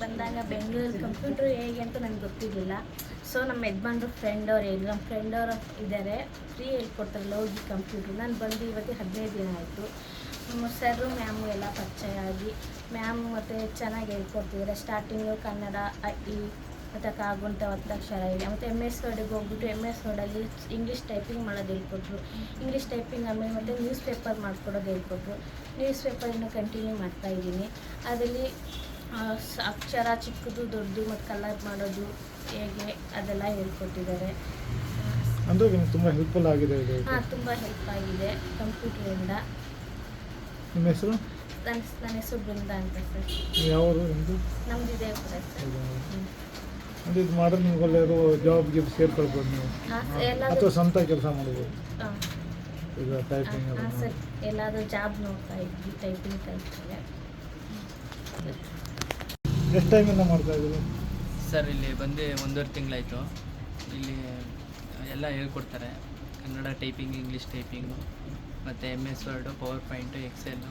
ಬಂದಾಗ ಬೆಂಗಳೂರು ಕಂಪ್ಯೂಟರ್ ಹೇಗೆ ಅಂತ ನನಗೆ ಗೊತ್ತಿರಲಿಲ್ಲ. ಸೊ ನಮ್ಮ ಯಜಮಾನ್ರು ಫ್ರೆಂಡ್ ಅವ್ರು ಹೇಳಿ, ನಮ್ಮ ಫ್ರೆಂಡ್ ಅವರು ಇದ್ದಾರೆ ಫ್ರೀ ಹೇಳ್ಕೊಡ್ತಾರೆ ಹೋಗಿ ಕಂಪ್ಯೂಟರ್ ನಾನು ಬಂದು ಇವತ್ತು ಹದಿನೈದು ದಿನ ಆಯಿತು. ಸರು ಮ್ಯಾಮು ಎಲ್ಲ ಪರಿಚಯ ಆಗಿ ಮ್ಯಾಮ್ ಮತ್ತು ಚೆನ್ನಾಗಿ ಹೇಳ್ಕೊಡ್ತಿದ್ದಾರೆ ಸ್ಟಾರ್ಟಿಂಗು ಕನ್ನಡ ಅ, ಇ ಮತ್ತು ಕಾಗುಂಟ ಒತ್ತಕ್ಷರ ಇದೆ. ಮತ್ತು ಎಂ ಎಸ್ ವರ್ಡಿಗೆ ಹೋಗ್ಬಿಟ್ಟು ಎಂ ಎಸ್ ವರ್ಡಲ್ಲಿ ಇಂಗ್ಲೀಷ್ ಟೈಪಿಂಗ್ ಮಾಡೋದು ಹೇಳ್ಕೊಟ್ರು. ಇಂಗ್ಲೀಷ್ ಟೈಪಿಂಗ್ ಆಮೇಲೆ ಮತ್ತು ನ್ಯೂಸ್ ಪೇಪರ್ ಮಾಡ್ಕೊಡೋದು ಹೇಳ್ಕೊಟ್ರು. ನ್ಯೂಸ್ ಪೇಪರ್ ಇನ್ನೂ ಕಂಟಿನ್ಯೂ ಮಾಡ್ತಾ ಇದ್ದೀನಿ. ಅದರಲ್ಲಿ ಅಕ್ಷರ ಚಿಕ್ಕದು ದೊಡ್ಡದು ಮತ್ತು ಕಲರ್ ಮಾಡೋದು ಹೇಗೆ ಅದೆಲ್ಲ ಹೇಳ್ಕೊಟ್ಟಿದ್ದಾರೆ. ಅಂದರೆ ತುಂಬ ಹೆಲ್ಪ್ಫುಲ್ ಆಗಿದೆ ಹಾಂ ತುಂಬ ಹೆಲ್ಪ್ ಆಗಿದೆ ಕಂಪ್ಯೂಟ್ರಿಂದ ನಿಮ್ಮ ಹೆಸರು? ನನ್ನ ನನ್ನ ಹೆಸರು ಬೃಂದ ಅಂತ ಸರ್. ಯಾವುದು ನಿಮ್ಮದು ನಮ್ದು ಇದೆ ಸರ್. ಅಂದರೆ ಇದು ಮಾಡಿದ್ರೆ ನಿಮ್ಗೆ ಒಳ್ಳೆಯದು ಜಾಬ್ ಗಿಬ್ ಸೇರ್ಕೊಳ್ಬೋದು ನೀವು. ಹಾಂ ಅಥವಾ ಸ್ವಂತ ಕೆಲಸ ಮಾಡ್ಬೋದು. ಹಾಂ. ಈಗ ಟೈಪಿಂಗ್ ಹಾಂ ಎಲ್ಲ ಸರ್ ಎಲ್ಲಾದರೂ ಜಾಬ್ ನೋಡ್ತಾ ಇದ್ವಿ ಟೈಪಿಂಗ್ ಟೈಪ್ ಎಷ್ಟು ಟೈಮಿಂದ ಮಾಡ್ತಾ ಇದ್ದೀರಿ? ಸರ್ ಇಲ್ಲಿ ಬಂದು ಒಂದೂವರೆ ತಿಂಗಳಾಯಿತು. ಇಲ್ಲಿ ಎಲ್ಲ ಹೇಳ್ಕೊಡ್ತಾರೆ. ಕನ್ನಡ ಟೈಪಿಂಗ್ ಇಂಗ್ಲೀಷ್ ಟೈಪಿಂಗು ಮತ್ತು M S word power point excel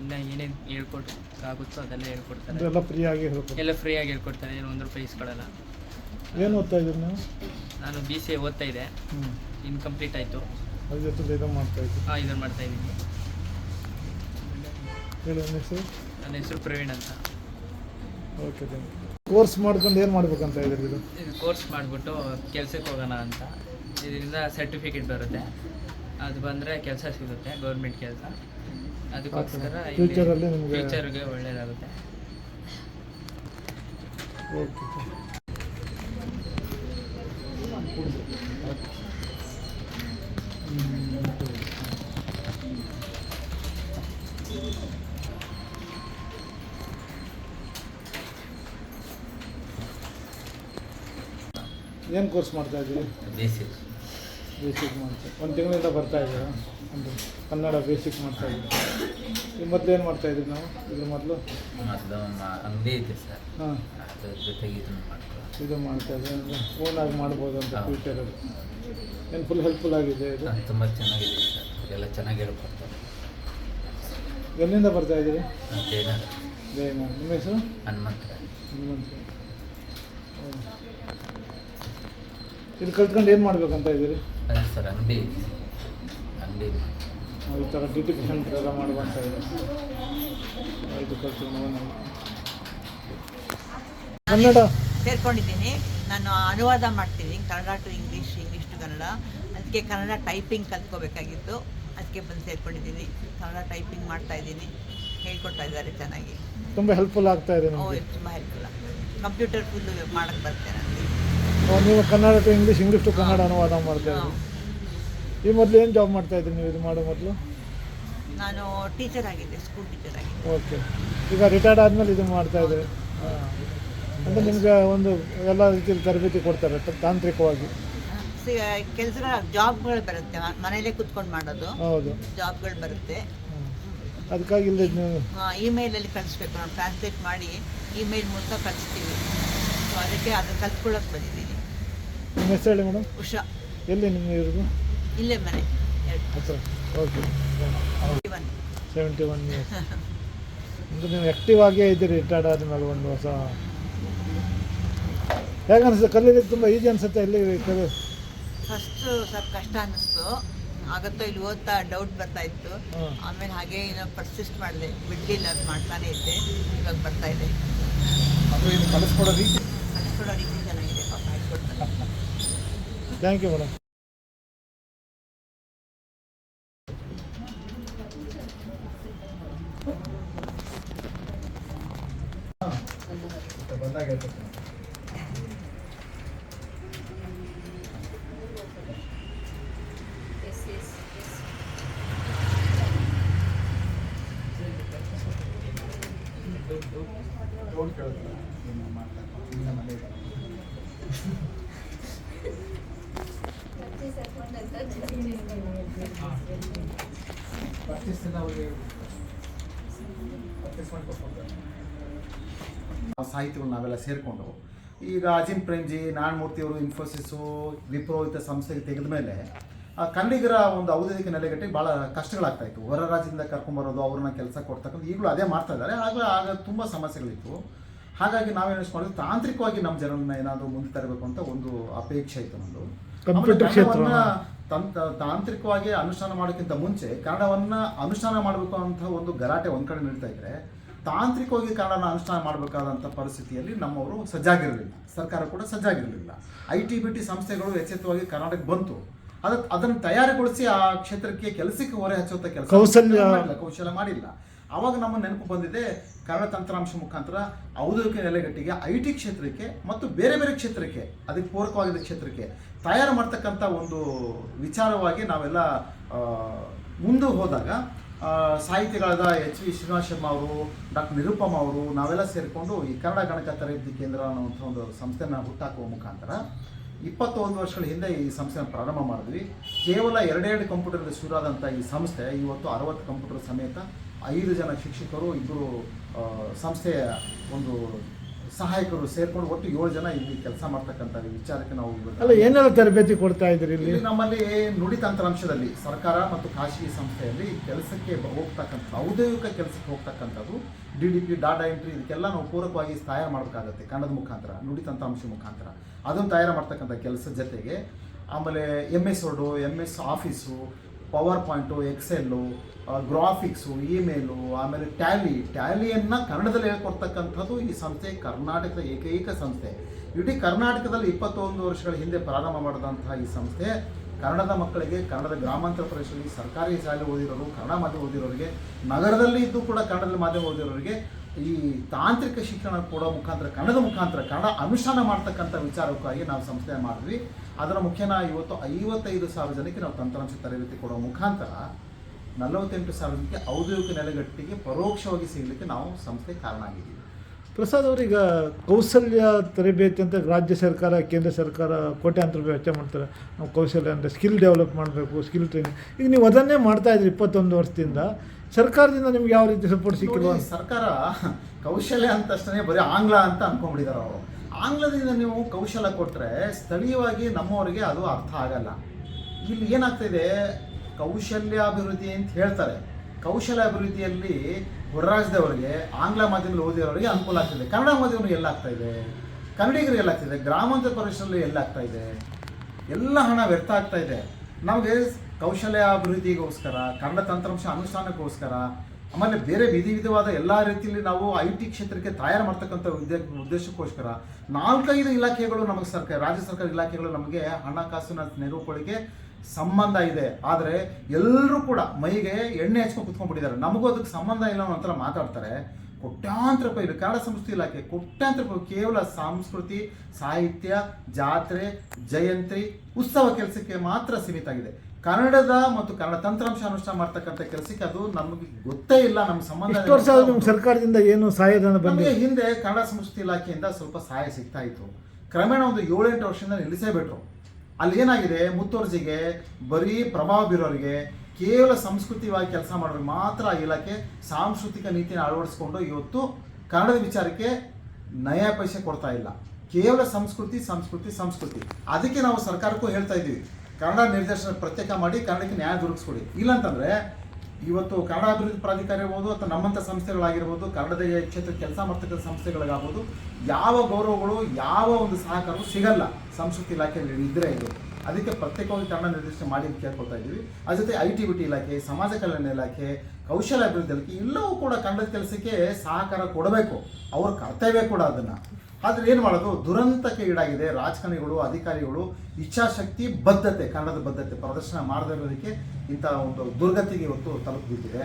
ಇನ್ನು ಏನೇನು ಹೇಳ್ಕೊಡ್ಕಾಗುತ್ತೋ ಅದೆಲ್ಲ ಹೇಳ್ಕೊಡ್ತಾರೆ. ಎಲ್ಲ ಫ್ರೀ ಆಗಿ ಎಲ್ಲ ಫ್ರೀಯಾಗಿ ಹೇಳ್ಕೊಡ್ತಾರೆ ಏನು ಒಂದು ರೂಪಾಯಿ ಇಸ್ಕೊಡಲ್ಲ ಏನು ಓದ್ತಾ ಇದ್ದೀರಿ ನೀವು? ನಾನು ಬಿ ಸಿ ಎ ಓದ್ತಾ ಇದ್ದೆ. ಹ್ಞೂ ಇನ್ಕಂಪ್ಲೀಟ್ ಆಯಿತು. ಅದ್ರ ಜೊತೆ ಮಾಡ್ತಾ ಇದ್ದೀನಿ ಹಾಂ ಇದನ್ನು ಮಾಡ್ತಾ ಇದ್ದೀನಿ. ಹೇಳಿ ನನ್ನ ಹೆಸರು? ನನ್ನ ಹೆಸರು ಪ್ರವೀಣ್ ಅಂತ. ಓಕೆ ಥ್ಯಾಂಕ್ ಯು ಕೋರ್ಸ್ ಮಾಡ್ಕೊಂಡು ಏನು ಮಾಡ್ಬೇಕಂತ ಇದ್ದೀರಿ ಇದು? ಇದು ಕೋರ್ಸ್ ಮಾಡಿಬಿಟ್ಟು ಕೆಲಸಕ್ಕೆ ಹೋಗೋಣ ಅಂತ. ಇದರಿಂದ ಸರ್ಟಿಫಿಕೇಟ್ ಬರುತ್ತೆ. ಅದು ಬಂದರೆ ಕೆಲಸ ಸಿಗುತ್ತೆ ಗೌರ್ಮೆಂಟ್ ಕೆಲಸ. ಅದಕ್ಕೋಸ್ಕರ ಫ್ಯೂಚರಲ್ಲಿ ನಿಮಗೆ ಫ್ಯೂಚರ್ಗೆ ಒಳ್ಳೆಯದಾಗುತ್ತೆ ಓಕೆ ಏನು ಕೋರ್ಸ್ ಮಾಡ್ತಾ ಇದ್ದೀರಿ? ಬೇಸಿಕ್ ಬೇಸಿಕ್ ಮಾಡ್ತಾ ಒಂದು ತಿಂಗಳಿಂದ ಬರ್ತಾ ಇದ್ದೀರಾ? ಅಂದರೆ ಕನ್ನಡ ಬೇಸಿಕ್ ಮಾಡ್ತಾ ಇದ್ದೀರಾ? ಈ ಮೊದಲು ಏನು ಮಾಡ್ತಾ ಇದ್ದೀವಿ ನಾವು? ಇದ್ರ ಮೊದಲು? ಮೊದಲು ಅಂಗಡಿ ಐತೆ ಸರ್. ಹಾಂ. ಅದ್ರ ಜೊತೆಗೆ ಇದನ್ನು ಮಾಡ್ತಾರೆ ಇದು ಮಾಡ್ತಾ ಇದ್ದೀವಿ ಓನಾಗಿ ಮಾಡ್ಬೋದು ಅಂತ ಫ್ಯೂಚರಲ್ಲಿ ಏನು ಫುಲ್ ಹೆಲ್ಪ್ಫುಲ್ ಆಗಿದೆ ಇದು? ತುಂಬ ಚೆನ್ನಾಗಿದೆ ಸರ್. ಎಲ್ಲ ಚೆನ್ನಾಗಿ ಹೇಳ್ಕೊಡ್ತಾರೆ. ಎಲ್ಲಿಂದ ಬರ್ತಾ ಇದ್ದೀರಿ? ಜಯನಗರ. ಜಯನ ನಿಮ್ಮ ಹೆಸರು? ಹನುಮಂತ. ಹನುಮಂತ. ಇದು ಕಲ್ತ್ಕೊಂಡು ಏನು ಮಾಡ್ಬೇಕಂತ ಇದ್ದೀರಿ? ಅದೇ ಸರ್ ಅಂಗಡಿ ಅಂಗಡಿ ಈ ಥರ ಪ್ರಯೋಗ ಮಾಡುವಂತ ಇದೆ ಕನ್ನಡ. ಸೇರ್ಕೊಂಡಿದ್ದೀನಿ. ನಾನು ಅನುವಾದ ಮಾಡ್ತೀನಿ Kannada to English English to Kannada. ಅದಕ್ಕೆ ಕನ್ನಡ ಟೈಪಿಂಗ್ ಕಲ್ತ್ಕೋಬೇಕಾಗಿತ್ತು. ಅದಕ್ಕೆ ಬಂದು ಸೇರ್ಕೊಂಡಿದ್ದೀನಿ. ಕನ್ನಡ ಟೈಪಿಂಗ್ ಮಾಡ್ತಾ ಇದ್ದೀನಿ. ಹೇಳ್ಕೊಡ್ತಾ ಇದ್ದಾರೆ ಚೆನ್ನಾಗಿ. ತುಂಬ ಹೆಲ್ಪ್ಫುಲ್ ಆಗ್ತಾ ಇದೆ ತುಂಬ ಹೆಲ್ಪ್ಫುಲ್ ಕಂಪ್ಯೂಟರ್ ಫುಲ್ ಮಾಡಕ್ಕೆ ಬರ್ತೇನೆ. ನನಗೆ ನೀವು Kannada to English English to Kannada ಅನುವಾದ ಮಾಡ್ತಾ. ಇದ್ದೀರಿ ಈ ಮೊದಲು ಏನು ಜಾಬ್ ಮಾಡ್ತಾ ಇದ್ದೀರಿ ನೀವು ಇದು ಮಾಡೋ ಮೊದಲು? ನಾನು ಟೀಚರ್ ಆಗಿದ್ದೆ ಸ್ಕೂಲ್ ಟೀಚರ್ ಆಗಿದ್ದೆ. ಓಕೆ ಈಗ ರಿಟೈರ್ಡ್ ಆದಮೇಲೆ ಇದು ಮಾಡ್ತಾ ಇದ್ದೀರಿ ಅಂದರೆ ನಿಮಗೆ ಒಂದು ಎಲ್ಲ ರೀತಿಯಲ್ಲಿ ತರಬೇತಿ ಕೊಡ್ತಾರೆ ತಾಂತ್ರಿಕವಾಗಿ. ಕೆಲಸಗಳ ಜಾಬ್ಗಳು ಬರುತ್ತೆ ಮನೇಲೆ ಮನೇಲೇ ಕುತ್ಕೊಂಡು ಮಾಡೋದು. ಹೌದು. ಜಾಬ್ಗಳು ಬರುತ್ತೆ. ಅದಕ್ಕಾಗಿ ಇಮೇಲಲ್ಲಿ ಕಳಿಸ್ಬೇಕು ನಾವು ಟ್ರಾನ್ಸ್ಲೇಟ್ ಮಾಡಿ ಇಮೇಲ್ ಮೂಲಕ ಕಳಿಸ್ತೀವಿ. ಸೊ ಅದಕ್ಕೆ ಅದನ್ನು ಕಲ್ತ್ಕೊಳ್ಳೋಕೆ ಬಂದಿದ್ದೀನಿ. ನಿಮ್ಮ ಹೆಸರು ಹೇಳಿ ಮೇಡಮ್? ಉಷಾ. ಎಲ್ಲಿ ನಿಮ್ಮ ಇರೋದು ಇಲ್ಲೇ ಮನೆ. ಎರಡು okay. One seventy one years ಅಂದರೆ ನೀವು ಆ್ಯಕ್ಟಿವ್ ಆಗೇ ಇದ್ದೀರಿ ರಿಟೈರ್ಡ್ ಆದಮೇಲೆ ಒಂದು ಹೊಸ. ಹೇಗೆ ಅನಿಸುತ್ತೆ? ಕಲಿಯೋದಕ್ಕೆ ತುಂಬ ಈಜಿ ಅನಿಸುತ್ತೆ ಎಲ್ಲಿ ಕಲಿ ಫಸ್ಟು ಸ್ವಲ್ಪ ಕಷ್ಟ ಅನ್ನಿಸ್ತು. ಆಗತ್ತೋ ಇಲ್ಲಿ ಓದ್ತಾ ಡೌಟ್ ಬರ್ತಾ ಇತ್ತು. ಆಮೇಲೆ ಹಾಗೆ ಏನೋ ಪರ್ಸಿಸ್ಟ್ ಮಾಡಿದೆ. ಬಿಡಲಿಲ್ಲ ಅದು ಮಾಡ್ತಾನೆ ಇದ್ದೆ. ಇವಾಗ ಬರ್ತಾ ಇದೆ. ಅದು ಕಲಿಸ್ಕೊಡೋ ರೀತಿ? ಥ್ಯಾಂಕ್ ಯು ಮೇಡಮ್ ಬಂದಾಗ ಹೇಳ್ತಕ್ಕಂಥ ಸಾಹಿತಿಗಳು ನಾವೆಲ್ಲ ಸೇರಿಕೊಂಡು, ಈಗ ಅಜಿಮ್ ಪ್ರೇಮ್ಜಿ ನಾರಾಯಣಮೂರ್ತಿಯವರು ಇನ್ಫೋಸಿಸು ವಿಪ್ರೋ ಇಂಥ ಸಂಸ್ಥೆಗೆ ತೆಗೆದ ಮೇಲೆ, ಆ ಕನ್ನಡಿಗರ ಒಂದು ಔದ್ಯೋಗಿಕ ನೆಲೆಗಟ್ಟಿ ಭಾಳ ಕಷ್ಟಗಳಾಗ್ತಾ ಇತ್ತು. ಹೊರ ರಾಜ್ಯದಿಂದ ಕರ್ಕೊಂಬರೋದು ಅವ್ರನ್ನ ಕೆಲಸ ಕೊಡ್ತಕ್ಕಂಥ ಈಗಲೂ ಅದೇ ಮಾಡ್ತಾ ಇದ್ದಾರೆ. ಆಗ ಆಗ ತುಂಬ ಸಮಸ್ಯೆಗಳಿತ್ತು. ಹಾಗಾಗಿ ನಾವೇನು ಮಾಡಿದ್ವಿ ತಾಂತ್ರಿಕವಾಗಿ ನಮ್ಮ ಜನರನ್ನ ಏನಾದರೂ ಮುಂದೆ ತರಬೇಕು ಅಂತ ಒಂದು ಅಪೇಕ್ಷೆ ಇತ್ತು ನಮ್ಮದು. ತಂತ್ರ ತಾಂತ್ರಿಕವಾಗಿ ಅನುಷ್ಠಾನ ಮಾಡೋಕ್ಕಿಂತ ಮುಂಚೆ ಕನ್ನಡವನ್ನ ಅನುಷ್ಠಾನ ಮಾಡಬೇಕು ಅಂತ ಒಂದು ಗಲಾಟೆ ಒಂದ್ ಕಡೆ ನಡೀತಾ ಇದ್ರೆ ತಾಂತ್ರಿಕವಾಗಿ ಕನ್ನಡನ ಅನುಷ್ಠಾನ ಮಾಡಬೇಕಾದಂತ ಪರಿಸ್ಥಿತಿಯಲ್ಲಿ ನಮ್ಮವರು ಸಜ್ಜಾಗಿರಲಿಲ್ಲ. ಸರ್ಕಾರ ಕೂಡ ಸಜ್ಜಾಗಿರಲಿಲ್ಲ. ಐ ಟಿ ಬಿ ಟಿ ಸಂಸ್ಥೆಗಳು ಎಚ್ಚೆತ್ತವಾಗಿ ಕರ್ನಾಟಕ ಬಂತು. ಅದ ಅದನ್ನು ತಯಾರಿಗೊಳಿಸಿ ಆ ಕ್ಷೇತ್ರಕ್ಕೆ ಕೆಲಸಕ್ಕೆ ಹೊರೆ ಹಚ್ಚುವಂಥ ಕೆಲಸ ಕೌಶಲ್ಯ- ಮಾಡಿಲ್ಲ, ಕೌಶಲ್ಯ ಮಾಡಿಲ್ಲ. ಆವಾಗ ನಮ್ಮ ನೆನಪು ಬಂದಿದೆ ಕನ್ನಡ ತಂತ್ರಾಂಶ ಮುಖಾಂತರ ಔದ್ಯೋಗಿಕ ನೆಲೆಗಟ್ಟಿಗೆ, ಐ ಟಿ ಕ್ಷೇತ್ರಕ್ಕೆ ಮತ್ತು ಬೇರೆ ಬೇರೆ ಕ್ಷೇತ್ರಕ್ಕೆ, ಅದಕ್ಕೆ ಪೂರಕವಾಗಿದ್ದ ಕ್ಷೇತ್ರಕ್ಕೆ ತಯಾರು ಮಾಡ್ತಕ್ಕಂಥ ಒಂದು ವಿಚಾರವಾಗಿ ನಾವೆಲ್ಲ ಮುಂದೆ ಹೋದಾಗ ಸಾಹಿತಿಗಳಾದ ಎಚ್ ವಿ ಶ್ರೀನಿವಾಸ ಶರ್ಮ ಅವರು, ಡಾಕ್ಟರ್ ನಿರುಪಮ್ ಅವರು, ನಾವೆಲ್ಲ ಸೇರಿಕೊಂಡು ಈ ಕನ್ನಡ ಗಣಕ ತರಬೇತಿ ಕೇಂದ್ರ ಅನ್ನುವಂಥ ಒಂದು ಸಂಸ್ಥೆನ ಹುಟ್ಟಾಕುವ ಮುಖಾಂತರ ಇಪ್ಪತ್ತೊಂದು ವರ್ಷಗಳ ಹಿಂದೆ ಈ ಸಂಸ್ಥೆನ ಪ್ರಾರಂಭ ಮಾಡಿದ್ವಿ. ಕೇವಲ ಎರಡೆರಡು ಕಂಪ್ಯೂಟರ್ ಶುರುವಾದಂಥ ಈ ಸಂಸ್ಥೆ, ಇವತ್ತು ಅರವತ್ತು ಕಂಪ್ಯೂಟರ್ ಸಮೇತ ಐದು ಜನ ಶಿಕ್ಷಕರು, ಇಬ್ಬರು ಸಂಸ್ಥೆಯ ಒಂದು ಸಹಾಯಕರು ಸೇರ್ಕೊಂಡು ಒಟ್ಟು ಏಳು ಜನ ಇಲ್ಲಿ ಕೆಲಸ ಮಾಡ್ತಕ್ಕಂಥ ವಿಚಾರಕ್ಕೆ ನಾವು ಅಲ್ಲ ಏನೆಲ್ಲ ತರಬೇತಿ ಕೊಡ್ತಾ ಇದ್ರಿ ಇಲ್ಲಿ? ನಮ್ಮಲ್ಲಿ ನುಡಿ ತಂತ್ರಾಂಶದಲ್ಲಿ ಸರ್ಕಾರ ಮತ್ತು ಖಾಸಗಿ ಸಂಸ್ಥೆಯಲ್ಲಿ ಕೆಲಸಕ್ಕೆ ಹೋಗ್ತಕ್ಕಂಥ ಔದ್ಯೋಗಿಕ ಕೆಲಸಕ್ಕೆ ಹೋಗ್ತಕ್ಕಂಥದ್ದು D D P data entry ಇದಕ್ಕೆಲ್ಲ ನಾವು ಪೂರಕವಾಗಿ ತಯಾರು ಮಾಡಬೇಕಾಗತ್ತೆ ಕನ್ನಡದ ಮುಖಾಂತರ ನುಡಿ ತಂತ್ರಾಂಶ ಮುಖಾಂತರ. ಅದನ್ನು ತಯಾರು ಮಾಡ್ತಕ್ಕಂಥ ಕೆಲಸ ಜೊತೆಗೆ ಆಮೇಲೆ M S Word M S Office PowerPoint Excel graphics, email, ಆಮೇಲೆ ಟ್ಯಾಲಿ. ಟ್ಯಾಲಿಯನ್ನು ಕನ್ನಡದಲ್ಲಿ ಹೇಳ್ಕೊಡ್ತಕ್ಕಂಥದ್ದು ಈ ಸಂಸ್ಥೆ, ಕರ್ನಾಟಕದ ಏಕೈಕ ಸಂಸ್ಥೆ. ಇಡೀ ಕರ್ನಾಟಕದಲ್ಲಿ ಇಪ್ಪತ್ತೊಂದು ವರ್ಷಗಳ ಹಿಂದೆ ಪ್ರಾರಂಭ ಮಾಡಿದಂತಹ ಈ ಸಂಸ್ಥೆ, ಕನ್ನಡದ ಮಕ್ಕಳಿಗೆ, ಕನ್ನಡದ ಗ್ರಾಮಾಂತರ ಪ್ರದೇಶದಲ್ಲಿ ಸರ್ಕಾರಿ ಶಾಲೆ ಓದಿರೋರು, ಕನ್ನಡ ಮಾಧ್ಯಮ ಓದಿರೋರಿಗೆ, ನಗರದಲ್ಲಿ ಇದ್ದು ಕೂಡ ಕನ್ನಡದಲ್ಲಿ ಮಾಧ್ಯಮ ಓದಿರೋರಿಗೆ, ಈ ತಾಂತ್ರಿಕ ಶಿಕ್ಷಣ ಕೊಡೋ ಮುಖಾಂತರ, ಕನ್ನಡದ ಮುಖಾಂತರ, ಕನ್ನಡ ಅನುಷ್ಠಾನ ಮಾಡ್ತಕ್ಕಂಥ ವಿಚಾರಕ್ಕಾಗಿ ನಾವು ಸಂಸ್ಥೆ ಮಾಡಿದ್ವಿ. ಅದರ ಮುಖ್ಯನ ಇವತ್ತು ಐವತ್ತೈದು ಸಾವಿರ ಜನಕ್ಕೆ ನಾವು ತಂತ್ರಾಂಶ ತರಬೇತಿ ಕೊಡೋ ಮುಖಾಂತರ ನಲವತ್ತೆಂಟು ಸಾವಿರ ಜನಕ್ಕೆ ಔದ್ಯೋಗಿಕ ನೆಲೆಗಟ್ಟಿಗೆ ಪರೋಕ್ಷವಾಗಿ ಸಿಗಲಿಕ್ಕೆ ನಾವು ಸಂಸ್ಥೆ ಕಾರಣ ಆಗಿದ್ದೀವಿ. ಪ್ರಸಾದ್ ಅವರೀಗ ಕೌಶಲ್ಯ ತರಬೇತಿ ಅಂತ ರಾಜ್ಯ ಸರ್ಕಾರ ಕೇಂದ್ರ ಸರ್ಕಾರ ಕೋಟ್ಯಾಂತರ ರೂಪಾಯಿ ವೆಚ್ಚ ಮಾಡ್ತಾರೆ. ನಾವು ಕೌಶಲ್ಯ ಅಂದರೆ ಸ್ಕಿಲ್ ಡೆವಲಪ್ ಮಾಡಬೇಕು ಸ್ಕಿಲ್ ಟ್ರೈನಿಂಗ್. ಈಗ ನೀವು ಅದನ್ನೇ ಮಾಡ್ತಾ ಇದ್ರಿ ಇಪ್ಪತ್ತೊಂದು ವರ್ಷದಿಂದ. ಸರ್ಕಾರದಿಂದ ನಿಮ್ಗೆ ಯಾವ ರೀತಿ ಸಪೋರ್ಟ್ ಸಿಕ್ಕಿಲ್ಲ ಸರ್ಕಾರ ಕೌಶಲ್ಯ ಅಂತ ತಕ್ಷಣ ಬರೀ ಆಂಗ್ಲ ಅಂತ ಅನ್ಕೊಂಡ್ಬಿಟ್ಟಿದ್ದಾರೆ ಅವರು. ಆಂಗ್ಲದಿಂದ ನೀವು ಕೌಶಲ್ಯ ಕೊಟ್ಟರೆ ಸ್ಥಳೀಯವಾಗಿ ನಮ್ಮವರಿಗೆ ಅದು ಅರ್ಥ ಆಗಲ್ಲ. ಇಲ್ಲಿ ಏನಾಗ್ತಿದೆ? ಕೌಶಲ್ಯಾಭಿವೃದ್ಧಿ ಅಂತ ಹೇಳ್ತಾರೆ. ಕೌಶಲ್ಯ ಅಭಿವೃದ್ಧಿಯಲ್ಲಿ ಹೊರ ಆಂಗ್ಲ ಮಾಧ್ಯಮದಲ್ಲಿ ಓದಿರೋರಿಗೆ ಅನುಕೂಲ ಆಗ್ತಿದೆ. ಕನ್ನಡ ಮಾಧ್ಯಮ ಎಲ್ಲಾಗ್ತಾ ಇದೆ? ಕನ್ನಡಿಗರಿಗೆ ಎಲ್ಲಾಗ್ತಿದೆ? ಗ್ರಾಮಾಂತರ ಪ್ರದೇಶದಲ್ಲಿ ಎಲ್ಲಾಗ್ತಾ ಇದೆ? ಎಲ್ಲ ಹಣ ವ್ಯರ್ಥ ಆಗ್ತಾ ಇದೆ. ನಮಗೆ ಕೌಶಲ್ಯ ಅಭಿವೃದ್ಧಿಗೋಸ್ಕರ, ಕನ್ನಡ ತಂತ್ರಾಂಶ ಅನುಷ್ಠಾನಕ್ಕೋಸ್ಕರ ಆಮೇಲೆ ಬೇರೆ ವಿಧಿ ವಿಧವಾದ ಎಲ್ಲ ರೀತಿಯಲ್ಲಿ ನಾವು ಐ ಟಿ ಕ್ಷೇತ್ರಕ್ಕೆ ತಯಾರು ಮಾಡ್ತಕ್ಕಂಥ ಉದ್ದೇ ಉದ್ದೇಶಕ್ಕೋಸ್ಕರ ನಾಲ್ಕೈದು ಇಲಾಖೆಗಳು ನಮಗೆ ಸರ್ಕಾರ, ರಾಜ್ಯ ಸರ್ಕಾರ ಇಲಾಖೆಗಳು ನಮಗೆ ಹಣಕಾಸಿನ ನೆರವುಗಳಿಗೆ ಸಂಬಂಧ ಇದೆ. ಆದರೆ ಎಲ್ಲರೂ ಕೂಡ ಮೈಗೆ ಎಣ್ಣೆ ಹಚ್ಕೊಂಡು ಕುತ್ಕೊಂಡ್ಬಿಟ್ಟಿದ್ದಾರೆ. ನಮಗೂ ಅದಕ್ಕೆ ಸಂಬಂಧ ಇಲ್ಲ ಅನ್ನೋ ಥರ ಮಾತಾಡ್ತಾರೆ. ಕೋಟ್ಯಾಂತರ ರೂಪಾಯಿ ಇದೆ. ಕನ್ನಡ ಸಂಸ್ಕೃತಿ ಇಲಾಖೆ ಕೋಟ್ಯಾಂತರ ರೂಪಾಯಿ ಕೇವಲ ಸಂಸ್ಕೃತಿ, ಸಾಹಿತ್ಯ, ಜಾತ್ರೆ, ಜಯಂತಿ, ಉತ್ಸವ ಕೆಲಸಕ್ಕೆ ಮಾತ್ರ ಸೀಮಿತ ಆಗಿದೆ. ಕನ್ನಡದ ಮತ್ತು ಕನ್ನಡ ತಂತ್ರಾಂಶ ಅನುಷ್ಠಾನ ಮಾಡ್ತಕ್ಕಂಥ ಕೆಲಸಕ್ಕೆ ಅದು ನಮಗೆ ಗೊತ್ತೇ ಇಲ್ಲ ನಮ್ಮ ಸಂಬಂಧ ಇಷ್ಟು ವರ್ಷ ಆದ್ರೂ ನಿಮ್ಗೆ ಸರ್ಕಾರದಿಂದ ಏನು ಸಹಾಯಧನ ನಮಗೆ ಬಂದಿದೆ ಹಿಂದೆ ಕನ್ನಡ ಸಂಸ್ಕೃತಿ ಇಲಾಖೆಯಿಂದ ಸ್ವಲ್ಪ ಸಹಾಯ ಸಿಗ್ತಾ ಇತ್ತು. ಕ್ರಮೇಣ ಒಂದು ಏಳೆಂಟು ವರ್ಷದಿಂದ ನಿಲ್ಲಿಸೇ ಬಿಟ್ರು ಅಲ್ಲಿ ಏನಾಗಿದೆ? ಮುತ್ತುವರ್ಜಿಗೆ ಬರೀ ಪ್ರಭಾವ ಬೀರೋರಿಗೆ ಕೇವಲ ಸಂಸ್ಕೃತಿವಾಗಿ ಕೆಲಸ ಮಾಡೋರಿಗೆ ಮಾತ್ರ ಆ ಇಲಾಖೆ ಸಾಂಸ್ಕೃತಿಕ ನೀತಿನ ಅಳವಡಿಸ್ಕೊಂಡು ಇವತ್ತು ಕನ್ನಡದ ವಿಚಾರಕ್ಕೆ ನಯ ಪೈಸೆ ಕೊಡ್ತಾ ಇಲ್ಲ. ಕೇವಲ ಸಂಸ್ಕೃತಿ ಸಂಸ್ಕೃತಿ ಸಂಸ್ಕೃತಿ. ಅದಕ್ಕೆ ನಾವು ಸರ್ಕಾರಕ್ಕೂ ಹೇಳ್ತಾ ಇದ್ದೀವಿ. ಕನ್ನಡ ನಿರ್ದೇಶನ ಪ್ರತ್ಯೇಕ ಮಾಡಿ ಕನ್ನಡಕ್ಕೆ ನ್ಯಾಯ ದೊರಕಿಸ್ಕೊಡಿ. ಇಲ್ಲಂತಂದ್ರೆ, ಇವತ್ತು ಕನ್ನಡ ಅಭಿವೃದ್ಧಿ ಪ್ರಾಧಿಕಾರ ಇರ್ಬೋದು ಅಥವಾ ನಮ್ಮಂಥ ಸಂಸ್ಥೆಗಳಾಗಿರ್ಬೋದು, ಕನ್ನಡದ ಕ್ಷೇತ್ರ ಕೆಲಸ ಮಾಡ್ತಕ್ಕಂಥ ಸಂಸ್ಥೆಗಳಿಗಾಗ್ಬೋದು ಯಾವ ಗೌರವಗಳು, ಯಾವ ಒಂದು ಸಹಕಾರವೂ ಸಿಗಲ್ಲ ಸಂಸ್ಕೃತಿ ಇಲಾಖೆಯಲ್ಲಿ ಇದ್ದರೆ ಇದು. ಅದಕ್ಕೆ ಪ್ರತ್ಯೇಕವಾಗಿ ಕನ್ನಡ ನಿರ್ದೇಶನ ಮಾಡಿ ಕೇಳ್ಕೊಳ್ತಾ ಇದ್ದೀವಿ. ಅದ್ರ ಜೊತೆ ಐ ಟಿ ಬಿ ಟಿ ಇಲಾಖೆ, ಸಮಾಜ ಕಲ್ಯಾಣ ಇಲಾಖೆ ಕೌಶಲ್ಯ ಅಭಿವೃದ್ಧಿ ಇಲಾಖೆ ಎಲ್ಲವೂ ಕೂಡ ಕನ್ನಡದ ಕೆಲಸಕ್ಕೆ ಸಹಕಾರ ಕೊಡಬೇಕು. ಅವ್ರ ಕರ್ತವ್ಯ ಕೂಡ ಅದನ್ನು. ಆದ್ರೆ ಏನು ಮಾಡೋದು? ದುರಂತಕ್ಕೆ ಈಡಾಗಿದೆ. ರಾಜಕಾರಣಿಗಳು ಅಧಿಕಾರಿಗಳು ಇಚ್ಛಾಶಕ್ತಿ ಬದ್ಧತೆ ಕನ್ನಡದ ಬದ್ಧತೆ ಪ್ರದರ್ಶನ ಮಾಡದೇ ಇರೋದಕ್ಕೆ ಇಂಥ ಒಂದು ದುರ್ಗತಿಗೆ ಇವತ್ತು ತಲುಪಿದ್ದಿದೆ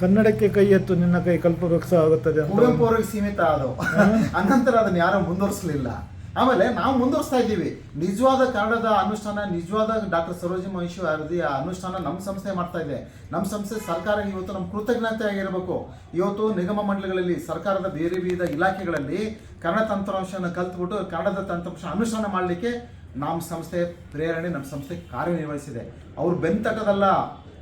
ಕನ್ನಡಕ್ಕೆ ಕೈ ಎತ್ತು ನಿನ್ನ ಕೈ ಕಲ್ಪವೃಕ್ಷ ಆಗುತ್ತದೆ ಕುವೆಂಪು ಅವರಿಗೆ ಸೀಮಿತ ಆದವು ಅನಂತರ ಅದನ್ನ ಯಾರೂ ಮುಂದುವರಿಸಲಿಲ್ಲ. ಆಮೇಲೆ ನಾವು ಮುಂದುವರಿಸ್ತಾ ಇದ್ದೀವಿ. ನಿಜವಾದ ಕನ್ನಡದ ಅನುಷ್ಠಾನ ನಿಜವಾದ ಡಾಕ್ಟರ್ ಸರೋಜಿ ಮಹಿಷಿ ಅವರದಿ ಆ ಅನುಷ್ಠಾನ ನಮ್ಮ ಸಂಸ್ಥೆ ಮಾಡ್ತಾ ಇದೆ. ನಮ್ಮ ಸಂಸ್ಥೆ ಸರ್ಕಾರ ಇವತ್ತು ನಮ್ಮ ಕೃತಜ್ಞತೆ ಆಗಿರಬೇಕು. ಇವತ್ತು ನಿಗಮ ಮಂಡಳಿಗಳಲ್ಲಿ ಸರ್ಕಾರದ ಬೇರೆ ಬೇರೆ ಇಲಾಖೆಗಳಲ್ಲಿ ಕನ್ನಡ ತಂತ್ರಾಂಶನ ಕಲ್ತ್ಬಿಟ್ಟು ಕನ್ನಡದ ತಂತ್ರಾಂಶ ಅನುಷ್ಠಾನ ಮಾಡಲಿಕ್ಕೆ ನಮ್ಮ ಸಂಸ್ಥೆ ಪ್ರೇರಣೆ, ನಮ್ಮ ಸಂಸ್ಥೆ ಕಾರ್ಯನಿರ್ವಹಿಸಿದೆ. ಅವ್ರು ಬೆಂತಟದಲ್ಲ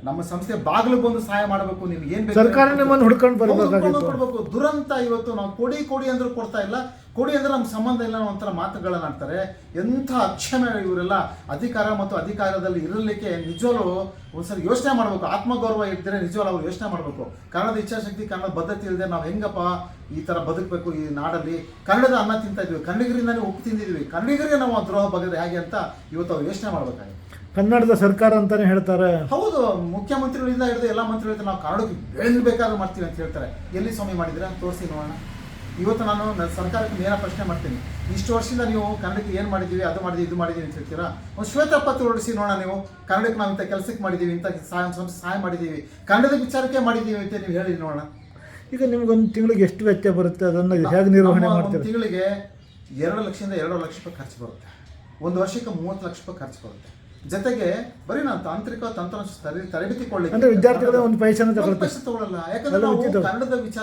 ನಮ್ಮ ಸಂಸ್ಥೆ ಬಾಗಿಲು ಬಂದು ಸಹಾಯ ಮಾಡಬೇಕು ನಿಮ್ಗೆ ಏನ್ ಬೇಕು ಸರ್ಕಾರ ನಿಮ್ಮನ್ನು ಹುಡ್ಕೊಂಡು ಹೌದು, ಬರ್ಬೇಕಾಗಿತ್ತು. ಕೊಡ್ಬೇಕು ದುರಂತ ಇವತ್ತು ನಾವು ಕೊಡಿ ಕೊಡಿ ಅಂದ್ರೆ ಕೊಡ್ತಾ ಇಲ್ಲ. ಕೊಡಿ ಅಂದ್ರೆ ನಮ್ಗೆ ಸಂಬಂಧ ಇಲ್ಲ ಅನ್ನೋ ಒಂಥರ ಮಾತುಗಳನ್ನ ಆಡ್ತಾರೆ. ಎಂಥ ಅಕ್ಷಮೆ ಇವರೆಲ್ಲ ಅಧಿಕಾರ ಮತ್ತು ಅಧಿಕಾರದಲ್ಲಿ ಇರಲಿಕ್ಕೆ ನಿಜವಲ್ಲೂ ಒಂದ್ಸರಿ ಯೋಚನೆ ಮಾಡಬೇಕು. ಆತ್ಮಗೌರವ ಇದ್ದರೆ ನಿಜವಲ್ಲ ಅವ್ರು ಯೋಚನೆ ಮಾಡಬೇಕು. ಕನ್ನಡದ ಇಚ್ಛಾಶಕ್ತಿ ಕನ್ನಡ ಬದ್ಧತೆ ಇಲ್ಲದೆ ನಾವು ಹೆಂಗಪ್ಪ ಈ ತರ ಬದುಕಬೇಕು ಈ ನಾಡಲ್ಲಿ? ಕನ್ನಡದ ಅನ್ನ ತಿಂತಾ ಇದ್ವಿ. ಕನ್ನಡಿಗರಿಂದಾನೇ ಉಪ್ಪು ತಿಂದಿದ್ವಿ. ಕನ್ನಡಿಗರಿಗೆ ನಾವು ದ್ರೋಹ ಬಗೆದ್ರೆ ಹೇಗೆ ಅಂತ ಇವತ್ತು ಅವ್ರು ಯೋಚನೆ ಮಾಡಬೇಕಾಗಿದೆ ಕನ್ನಡದ ಸರ್ಕಾರ ಅಂತಾನೆ ಹೇಳ್ತಾರೆ. ಹೌದು ಮುಖ್ಯಮಂತ್ರಿಗಳಿಂದ ಹಿಡಿದು ಎಲ್ಲ ಮಂತ್ರಿಗಳಿಂದ ನಾವು ಕನ್ನಡಕ್ಕೆ ಏನು ಬೇಕಾದ್ರೂ ಮಾಡ್ತೀವಿ ಅಂತ ಹೇಳ್ತಾರೆ. ಎಲ್ಲಿ ಸ್ವಾಮಿ ಮಾಡಿದ್ರೆ ತೋರಿಸಿ ನೋಡೋಣ. ಇವತ್ತು ನಾನು ಸರ್ಕಾರಕ್ಕೆ ನೇರ ಪ್ರಶ್ನೆ ಮಾಡ್ತೀನಿ. ಇಷ್ಟು ವರ್ಷದಿಂದ ನೀವು ಕನ್ನಡಕ್ಕೆ ಏನು ಮಾಡಿದ್ದೀವಿ ಅದು ಮಾಡಿದ್ದೀವಿ ಇದು ಮಾಡಿದ್ದೀವಿ ಅಂತ ಹೇಳ್ತೀರಾ? ಒಂದು ಶ್ವೇತಪತ್ರ ಹೊರಡಿಸಿ ನೋಡೋಣ ನೀವು. ಕನ್ನಡಕ್ಕೆ ನಾವು ಇಂಥ ಕೆಲಸಕ್ಕೆ ಮಾಡಿದ್ದೀವಿ ಇಂಥ ಸಹಾಯ ಸಂಸ್ಥೆ ಸಹಾಯ ಮಾಡಿದ್ದೀವಿ. ಕನ್ನಡದ ವಿಚಾರಕ್ಕೆ ಮಾಡಿದ್ದೀವಿ ಅಂತ ನೀವು ಹೇಳಿ ನೋಡೋಣ. ಈಗ ನಿಮ್ಗೊಂದು ತಿಂಗಳಿಗೆ ಎಷ್ಟು ವೆಚ್ಚ ಬರುತ್ತೆ? ಅದನ್ನು ಹೇಗೆ ನಿರ್ವಹಣೆ ಮಾಡ್ತೀವಿ ತಿಂಗಳಿಗೆ ಎರಡು ಲಕ್ಷದಿಂದ ಎರಡು ಲಕ್ಷ ರೂಪಾಯಿ ಖರ್ಚು ಬರುತ್ತೆ. ಒಂದು ವರ್ಷಕ್ಕೆ ಮೂವತ್ತು ಲಕ್ಷ ರೂಪಾಯಿ ಖರ್ಚು ಬರುತ್ತೆ. ಜೊತೆಗೆ ಬರೀ ನಾನು ತಾಂತ್ರಿಕ ತಂತ್ರ ತರಬೇತಿ ಕೊಳ್ಳಿ ಅಂದ್ರೆ ವಿದ್ಯಾರ್ಥಿಗಳ ಒಂದು ಪೈಸೆನೂ ತಗೊಳ್ಳಲ್ಲ ಯಾಕಂದ್ರೆ ನಾವು ಕನ್ನಡದ ವಿಚಾರ